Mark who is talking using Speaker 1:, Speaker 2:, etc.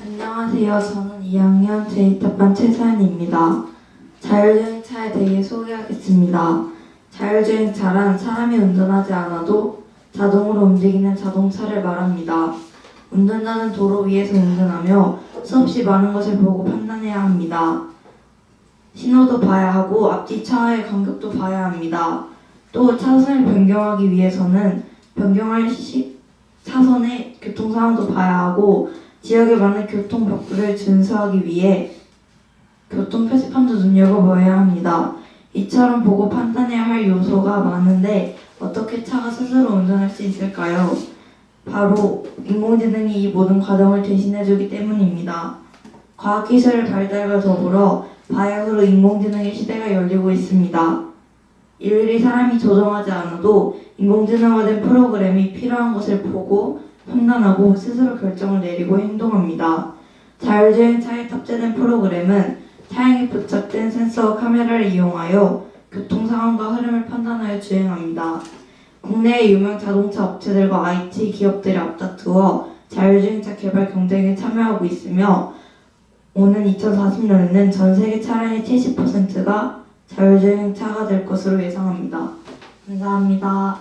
Speaker 1: 안녕하세요. 저는 2학년 제2탑반 최사연입니다. 자율주행차에 대해 소개하겠습니다. 자율주행차란 사람이 운전하지 않아도 자동으로 움직이는 자동차를 말합니다. 운전자는 도로 위에서 운전하며 수없이 많은 것을 보고 판단해야 합니다. 신호도 봐야 하고 앞뒤 차의 간격도 봐야 합니다. 또 차선을 변경하기 위해서는 변경할 시, 차선의 교통 상황도 봐야 하고 지역에 맞는 교통법규를 준수하기 위해 교통 표지판도 눈여겨봐야 합니다. 이처럼 보고 판단해야 할 요소가 많은데 어떻게 차가 스스로 운전할 수 있을까요? 바로 인공지능이 이 모든 과정을 대신해주기 때문입니다. 과학기술의 발달과 더불어 바야흐로 인공지능의 시대가 열리고 있습니다. 일일이 사람이 조정하지 않아도 인공지능화된 프로그램이 필요한 것을 보고 판단하고 스스로 결정을 내리고 행동합니다. 자율주행 차에 탑재된 프로그램은 차량에 부착된 센서와 카메라를 이용하여 교통 상황과 흐름을 판단하여 주행합니다. 국내의 유명 자동차 업체들과 IT 기업들이 앞다투어 자율주행차 개발 경쟁에 참여하고 있으며 오는 2040년에는 전 세계 차량의 70%가 자율주행차가 될 것으로 예상합니다. 감사합니다.